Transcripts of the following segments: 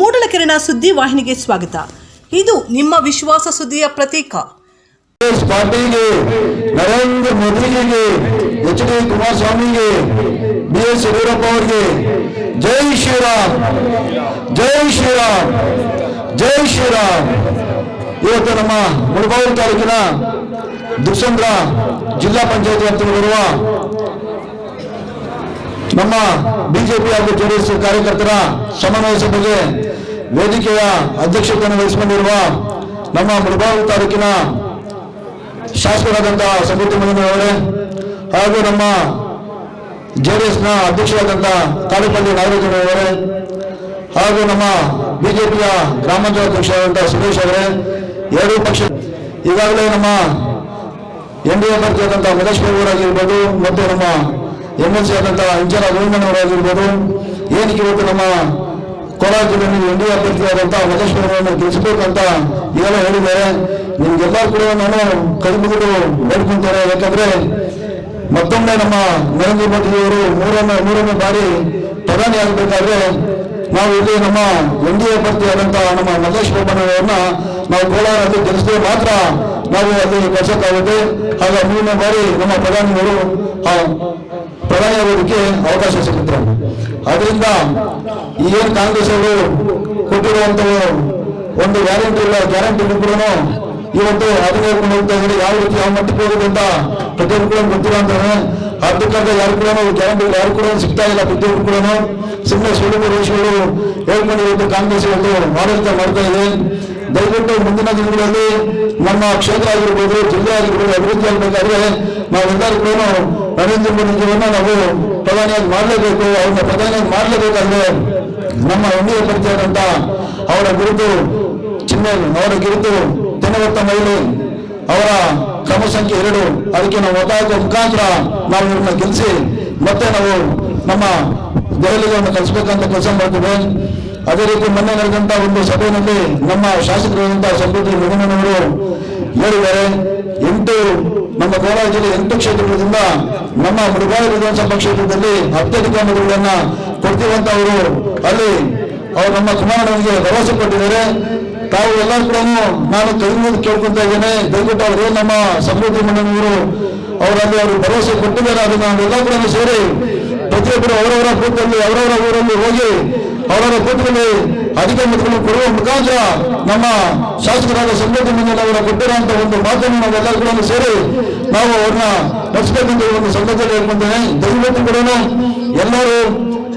ಮೂಡಲಕೆರೆನ ಸುದ್ದಿ ವಾಹಿನಿಗೆ ಸ್ವಾಗತ. ಇದು ನಿಮ್ಮ ವಿಶ್ವಾಸ ಸುದ್ದಿಯ ಪ್ರತೀಕ. ನರೇಂದ್ರ ಮೋದಿಗೆ ಎಚ್ ಡಿ ಕುಮಾರಸ್ವಾಮಿಗೆ ಬಿ ಎಸ್ ಯಡಿಯೂರಪ್ಪ ಅವರಿಗೆ ಜೈ ಶ್ರೀರಾಮ್ ಜೈ ಶ್ರೀರಾಮ್ ಜೈ ಶ್ರೀರಾಮ್. ಇವತ್ತು ನಮ್ಮ ಮುಳಬಾಗಿಲು ತಾಲೂಕಿನ ದುಸಂದ್ರ ಜಿಲ್ಲಾ ಪಂಚಾಯತ್ ವ್ಯಾಪ್ತಿಗೆ ಬರುವ ನಮ್ಮ ಬಿಜೆಪಿ ಹಾಗೂ ಜೆಡಿಎಸ್ ಕಾರ್ಯಕರ್ತರ ಸಮನ್ವಯ ಸಭೆಗೆ ವೇದಿಕೆಯ ಅಧ್ಯಕ್ಷತೆಯನ್ನು ವಹಿಸಿಕೊಂಡಿರುವ ನಮ್ಮ ಮುಳಬಾಗಿಲು ತಾಲೂಕಿನ ಶಾಸಕರಾದಂತಹ ಸಂಗೀತ ಅವರೇ ಹಾಗೂ ನಮ್ಮ ಜೆಡಿಎಸ್ನ ಅಧ್ಯಕ್ಷರಾದಂಥ ತಾಲೂಕಲ್ಲಿ ನಾಗರಾಜನವರೇ ಹಾಗೂ ನಮ್ಮ ಬಿಜೆಪಿಯ ಗ್ರಾಮಾಂತರ ಅಧ್ಯಕ್ಷರಾದಂಥ ಸುರೇಶ್ ಅವರೇ, ಎರಡೂ ಪಕ್ಷ ಈಗಾಗಲೇ ನಮ್ಮ ಎನ್ ಡಿ ಎ ಅಭ್ಯರ್ಥಿಯಾದಂಥ ಬಾಬು ಅವರಾಗಿರ್ಬೋದು, ಮತ್ತು ನಮ್ಮ ಎಂ ಎಲ್ ಸಿ ಆದಂಥ ಇಂಜರ ಗೋವಿಂದನ್ ಅವರಾಗಿರ್ಬೋದು, ಏನಕ್ಕೆ ಇವತ್ತು ನಮ್ಮ ಕೋಲಾರ ಜಿಲ್ಲೆಯಲ್ಲಿ ಎನ್ ಡಿ ಅಭ್ಯರ್ಥಿಯಾದಂತಹ ಅಭ್ಯರ್ಥಿಯಾದಂಥ ಮಹೇಶ್ ಬಾಬು ಗೆಲ್ಲಿಸಬೇಕು ಅಂತ ಈಗೆಲ್ಲ ಹೇಳಿದ್ದಾರೆ. ನಿಮ್ಗೆಲ್ಲರೂ ಕೂಡ ನಾನು ಕೈಮುಗಿದು ಬೇಡ್ಕೊಂತಾರೆ ಯಾಕಂದ್ರೆ ಮತ್ತೊಮ್ಮೆ ನಮ್ಮ ನರೇಂದ್ರ ಮೋದಿ ಅವರು ಮೂರನೇ ಮೂರನೇ ಬಾರಿ ಪ್ರಧಾನಿ ಆಗಬೇಕಾದ್ರೆ ನಾವು ಇಲ್ಲಿ ನಮ್ಮ ಎನ್ ಡಿ ಅಭ್ಯರ್ಥಿಯಾದಂತಹ ನಮ್ಮ ಮಹೇಶ್ ಬೊಮ್ಮನವರನ್ನ ನಾವು ಕೋಲಾರಲ್ಲಿ ಗೆಲ್ಲಿಸಿದ್ರೆ ಮಾತ್ರ ನಾವು ಅಲ್ಲಿ ಕೆಲಸಕ್ಕಾಗುತ್ತೆ ಆಗ ಮೂರನೇ ಬಾರಿ ನಮ್ಮ ಪ್ರಧಾನಿಯವರು ಪ್ರಧಾನಿ ಅವಕಾಶ ಸಿಗುತ್ತೆ. ಅದರಿಂದ ಏನು ಕಾಂಗ್ರೆಸ್ ಅವರು ಕೊಟ್ಟಿರುವಂತ ಒಂದು ಗ್ಯಾರಂಟಿ ಇಲ್ಲ ಗ್ಯಾರಂಟಿ ಕೂಡ ಇವತ್ತು ಹೇಳ್ಕೊಂಡು ಹೋಗ್ತಾ ಇದ್ದಾರೆ ಯಾವ ರೀತಿ ಯಾವ ಮಟ್ಟಕ್ಕೆ ಹೋಗುತ್ತೆ ಅಂತ ಪ್ರತಿಯೊಬ್ಬರು ಕೂಡ ಗೊತ್ತಿಲ್ಲ ಅಂತಾರೆ ಅರ್ಧಕ್ಕರ್ಧ ಯಾರು ಕೂಡ ಗ್ಯಾರಂಟಿ ಯಾರು ಕೂಡ ಸಿಗ್ತಾ ಇಲ್ಲ, ಪ್ರತಿಯೊಬ್ಬರು ಕೂಡ ಸುಮ್ಮನೆ ಸುಳ್ಳು ರೇಷಗಳು ಹೇಳ್ಕೊಂಡು ಕಾಂಗ್ರೆಸ್ ಒಂದು ಆಡಳಿತ ಮಾಡ್ತಾ ಇದೆ. ದಯವಿಟ್ಟು ಮುಂದಿನ ದಿನಗಳಲ್ಲಿ ನಮ್ಮ ಕ್ಷೇತ್ರ ಆಗಿರ್ಬೋದು, ಜಿಲ್ಲೆ ಆಗಿರ್ಬೋದು, ಅಭಿವೃದ್ಧಿ ಆಗಬೇಕಾದ್ರೆ ನಾವೆಲ್ಲರೂ ಕೂಡ ನರೇಂದ್ರ ಮೋದಿಜಿಯವನ್ನ ನಾವು ಪ್ರಧಾನಿಯಾಗಿ ಮಾಡಲೇಬೇಕು, ಅವ್ರನ್ನ ಪ್ರಧಾನಿಯಾಗಿ ಮಾಡಲೇಬೇಕಂದ್ರೆ ನಮ್ಮ ಎಣ್ಣೆ ಪರಿಚಯದಂತ ಅವರ ಗುರುತು ಚಿಹ್ನೆ ಅವರ ಗುರುತು ತೆನವತ್ತ ಮಹಿಳೆ ಅವರ ಕ್ರಮ ಸಂಖ್ಯೆ ಎರಡು, ಅದಕ್ಕೆ ನಾವು ಒತ್ತಾಯದ ಮುಖಾಂತರ ನಾವು ಇವ್ರನ್ನ ಗೆಲ್ಲಿಸಿ, ಮತ್ತೆ ನಾವು ನಮ್ಮ ದೆಹಲಿಗೆ ಒಂದು ಕಲಿಸ್ಬೇಕಂತ ಕೆಲಸ ಮಾಡ್ತೇವೆ ಅದೇ ರೀತಿ ಮೊನ್ನೆ ನಡೆದಂತ ಒಂದು ಸಭೆಯಲ್ಲಿ ನಮ್ಮ ಶಾಸಕರಾದಂತಹ ಸಮೃದ್ಧಿ ನಿಗಮನವರು ಹೇಳಿದ್ದಾರೆ. ಎಂಟು, ನಮ್ಮ ಕೋಲಾರ ಜಿಲ್ಲೆ ಎಂಟು ಕ್ಷೇತ್ರಗಳಿಂದ ನಮ್ಮ ಮುಳುಬಾಯಿ ವಿಧಾನಸಭಾ ಕ್ಷೇತ್ರದಲ್ಲಿ ಅತ್ಯಧಿಕ ಮತಗಳನ್ನ ಕೊಡ್ತೀವಂತ ಅವರು ಅಲ್ಲಿ ಅವರು ನಮ್ಮ ಕುಮಾರಣ್ಣನಿಗೆ ಭರವಸೆ ಕೊಟ್ಟಿದ್ದಾರೆ. ತಾವು ಎಲ್ಲ ಕೂಡ ನಾನು ಕೈ ಮುಗಿದು ಕೇಳ್ಕೊಂತ ಇದ್ದೇನೆ. ದಯವಿಟ್ಟು ಅವರು ನಮ್ಮ ಸಮೃದ್ಧಿ ಮಂಡಳಿಯವರು ಅವರಲ್ಲಿ ಅವರು ಭರವಸೆ ಕೊಟ್ಟಿದ್ದಾರೆ ನಾವು ನಾವೆಲ್ಲ ಕೂಡ ಸೇರಿ ಪ್ರತಿಯೊಬ್ಬರು ಅವರವರ ಬೂತಲ್ಲಿ ಅವರವರ ಊರಲ್ಲಿ ಹೋಗಿ ಅವರವರ ಬೂತ್ಗಳಲ್ಲಿ ಅಧಿಕ ಮಕ್ಕಳು ಕೊಡುವ ಮುಖಾಂತರ ನಮ್ಮ ಶಾಸಕರಾದ ಮಂಡಳಿ ಅವರ ಕೊಟ್ಟಿರುವಂತಹ ಒಂದು ಮಾತನ್ನು ನಾವೆಲ್ಲರೂ ಕೂಡ ಸೇರಿ ನಾವು ಅವ್ರನ್ನ ನಡೆಸಬೇಕಂತ ಒಂದು ಸಂದರ್ಭದಲ್ಲಿ ಹೇಳ್ಕೊಂತೇನೆ ದಯವಿಟ್ಟು ಕೂಡ ಎಲ್ಲರೂ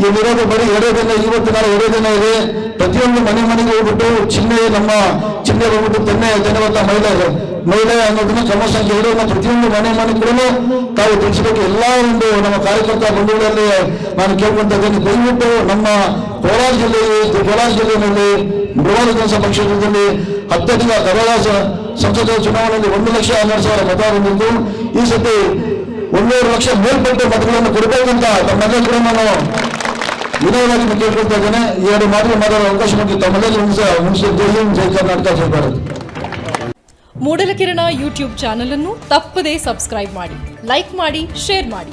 ಈ ವಿರೋಧ ಬರೀ ಎರಡೇ ಇವತ್ತು ನಾಳೆ ಎರಡೇ ದಿನ ಇದೆ. ಪ್ರತಿಯೊಂದು ಮನೆ ಮನೆಗೆ ಹೋಗ್ಬಿಟ್ಟು ಚಿಹ್ನೆ ನಮ್ಮ ಚಿಹ್ನೆ ಹೋಗ್ಬಿಟ್ಟು ತೆನ್ನೆ ಜನವತ್ತ ಮಹಿಳೆ ಮಹಿಳೆ ಅನ್ನೋದನ್ನ ಕ್ರಮ ಸಂಖ್ಯೆ ಎರಡನ್ನ ಪ್ರತಿಯೊಂದು ಮನೆ ಮನೆ ಕೂಡ ತಾವು ತಿಳಿಸಬೇಕು. ಎಲ್ಲ ಒಂದು ನಮ್ಮ ಕಾರ್ಯಕರ್ತ ಬಂಧುಗಳಲ್ಲಿ ನಾನು ಕೇಳ್ಕೊಂತ ಇದ್ದೇನೆ. ದಯವಿಟ್ಟು ನಮ್ಮ ಕೋಲಾರ ಜಿಲ್ಲೆಯಲ್ಲಿ ಕೋಲಾರ ಜಿಲ್ಲೆಯಲ್ಲಿ ಬೃಹತ್ ವಿಧಾನಸಭಾ ಕ್ಷೇತ್ರದಲ್ಲಿ ಅತ್ಯಧಿಕ ಕರೋಳಾಸ ಸಂಸದೀಯ ಚುನಾವಣೆಯಲ್ಲಿ ಒಂದು ಲಕ್ಷ ಹನ್ನೆರಡು ಸಾವಿರ ಮತ ಬಂದಿದ್ದು ಈ ಸತಿ ಒಂದೂವರೆ ಲಕ್ಷ ಮೇಲ್ಪಟ್ಟ ಮತಗಳನ್ನು ಕೊಡಬೇಕಂತ ತಮ್ಮೆಲ್ಲ ಕೂಡ ನಾನು ವಿನಯವಾಗಿ ಕೇಳ್ಕೊಳ್ತಾ ಇದ್ದೇನೆ. ಎರಡು ಮಾತು ಮಾತಾಡೋ ಅವಕಾಶ ಮತ್ತು ತಮ್ಮೆಲ್ಲ ಮುಗಿಸಿ ಜೈ ಹಿಂದ್, ಜೈ ಕರ್ನಾಟಕ, ಜೈ ಭಾರತ್. ಮೂಡಲಕಿರಣ ಯೂಟ್ಯೂಬ್ ಚಾನಲ್ ಅನ್ನು ತಪ್ಪದೇ ಸಬ್ಸ್ಕ್ರೈಬ್ ಮಾಡಿ, ಲೈಕ್ ಮಾಡಿ, ಶೇರ್ ಮಾಡಿ.